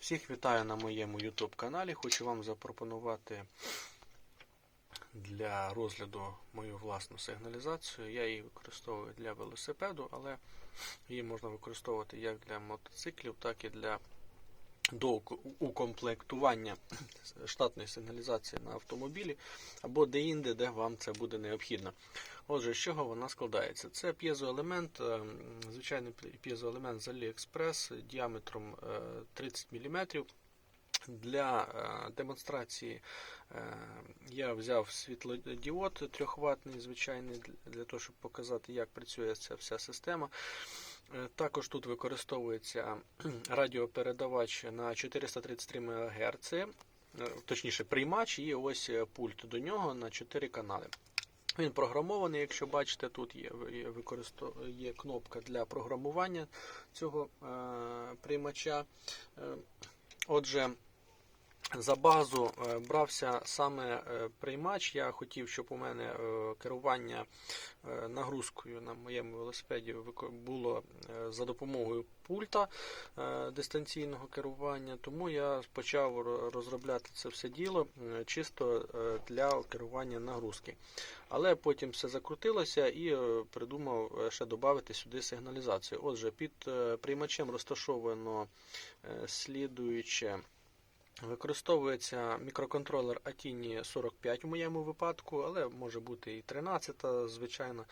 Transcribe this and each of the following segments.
Всіх вітаю на моєму YouTube каналі. Хочу вам запропонувати для розгляду мою власну сигналізацію. Я її використовую для велосипеду, але її можна використовувати як для мотоциклів, так і для доукомплектування штатної сигналізації на автомобілі або де-інде, де вам це буде необхідно. Отже, з чого вона складається? Це п'єзоелемент, е, звичайний п'єзоелемент з AliExpress діаметром е, 30 мм. Для е, демонстрації е, я взяв світлодіод трьохватний, звичайний, для того, щоб показати, як працює ця вся система. Е, Також тут використовується радіопередавач на 433 МГц, е, точніше приймач, і ось е, пульт до нього на 4 канали. Він програмований, якщо бачите, тут є, є, кнопка для програмування цього приймача. Отже, за базу е, брався саме е, приймач. Я хотів, щоб у мене е, керування нагрузкою на моєму велосипеді було за допомогою пульта дистанційного керування, тому я почав розробляти це все діло чисто для керування нагрузки. Але потім все закрутилося і придумав ще додати сюди сигналізацію. Отже, під приймачем розташовано слідуюче. Використовується мікроконтролер Atini 45 у моєму випадку, але може бути і 13, звичайно.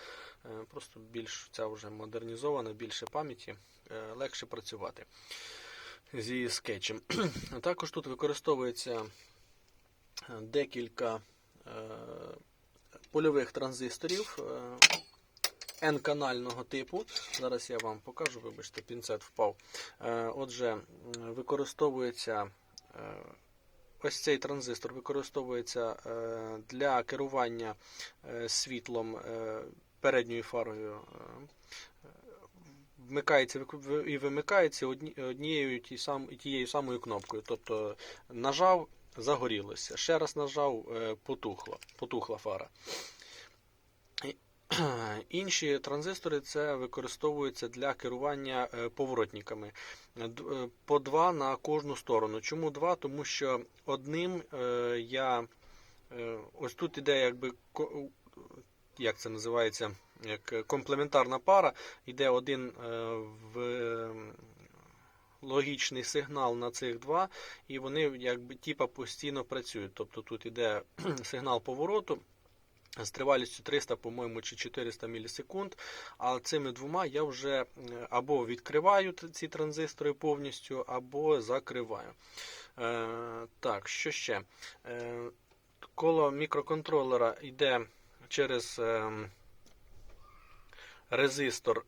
Е, Просто більш ця вже модернізована, більше пам'яті, е, легше працювати з її скетчем. Також тут використовується е, декілька польових транзисторів N-канального типу. Зараз я вам покажу, вибачте, пінцет впав. Отже, використовується ось цей транзистор використовується е, для керування е, світлом е, передньою фарою. е, Вмикається і вимикається однією тією самою кнопкою. Тобто нажав, загорілося. Ще раз нажав, е, потухло, потухла фара. Інші транзистори це використовуються для керування е, поворотниками. Е, По два на кожну сторону. Чому два? Тому що одним е, я ось тут іде якби як це називається, як комплементарна пара, йде один в логічний сигнал на цих два, і вони якби типа постійно працюють. Тобто тут іде сигнал повороту. З тривалістю 300, по-моєму, чи 400 мілісекунд. А цими двома я вже е, або відкриваю ці транзистори повністю, або закриваю. Е, так, що ще? Е, коло мікроконтролера йде через е, резистор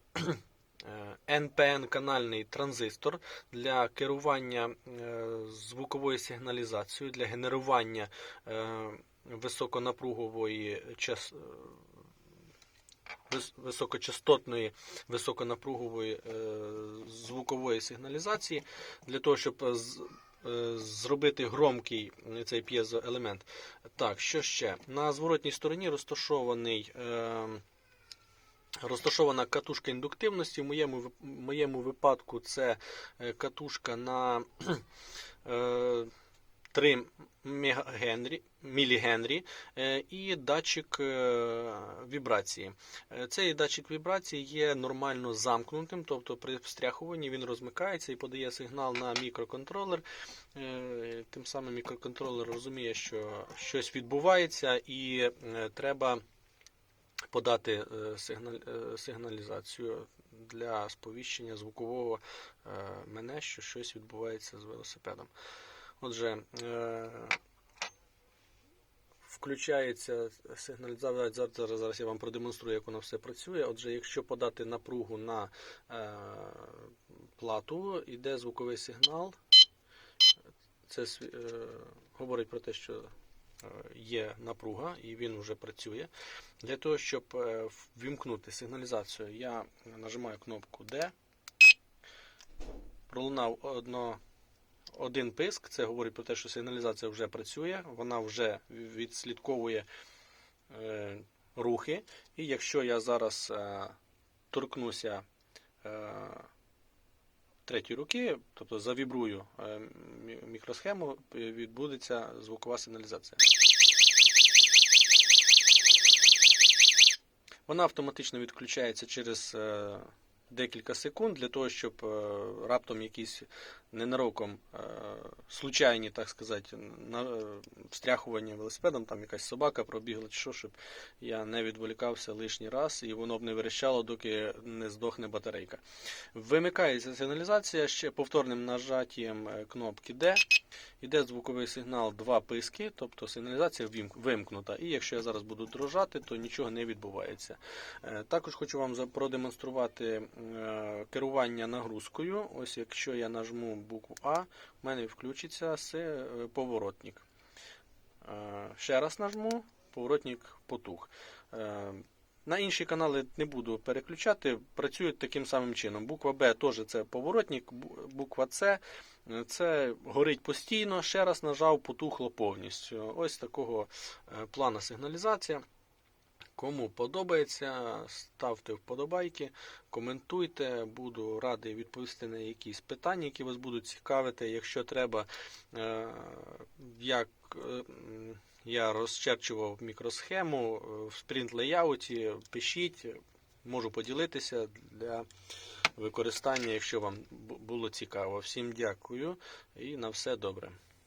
NPN-канальний транзистор для керування звуковою сигналізацією, для генерування високонапругової час, е, високочастотної високонапругової е, звукової сигналізації для того, щоб е, зробити громкий цей п'єзоелемент. Так, що ще? На зворотній стороні розташований. Розташована катушка індуктивності. В моєму, в моєму випадку це катушка на 3 мегагенрі, мілігенрі е, і датчик е, вібрації. Е, Цей датчик вібрації є нормально замкнутим, тобто при встряхуванні він розмикається і подає сигнал на мікроконтролер. Тим самим мікроконтролер розуміє, що щось відбувається і треба подати сигналізацію для сповіщення звукового мене, що щось відбувається з велосипедом. Отже, е, включається сигналізація. Зараз, зараз я вам продемонструю, як воно все працює. Отже, якщо подати напругу на е, плату, йде звуковий сигнал. Це е, говорить про те, що є напруга і він вже працює. Для того, щоб ввімкнути сигналізацію, я нажимаю кнопку D. Пролунав одно, один писк. Це говорить про те, що сигналізація вже працює, вона вже відслідковує е, рухи. І якщо я зараз е, торкнуся е, третьої руки, тобто завібрую е, мікросхему, відбудеться звукова сигналізація. Вона автоматично відключається через е, декілька секунд для того, щоб е, раптом якісь ненароком е, случайні, так сказати, е, встряхування велосипедом, там якась собака пробігла чи що, щоб я не відволікався лишній раз і воно б не верещало, доки не здохне батарейка. Вимикається сигналізація ще повторним нажаттям кнопки D. Іде звуковий сигнал два писки, тобто сигналізація вимкнута. І якщо я зараз буду дрожати, то нічого не відбувається. Також хочу вам продемонструвати керування нагрузкою. Ось якщо я нажму букву А, в мене включиться е, поворотник. Е, Ще раз нажму, поворотник потух. Е, На інші канали не буду переключати, працюють таким самим чином. Буква Б теж це поворотник, буква С е, це горить постійно. Ще раз нажав, потухло повністю. Ось такого е, плана сигналізація. Кому подобається, ставте вподобайки, коментуйте. Буду радий відповісти на якісь питання, які вас будуть цікавити. Якщо треба, е, як е, я розчерчував мікросхему е, в спринт леяуті, пишіть, можу поділитися для використання, якщо вам було цікаво. Всім дякую і на все добре.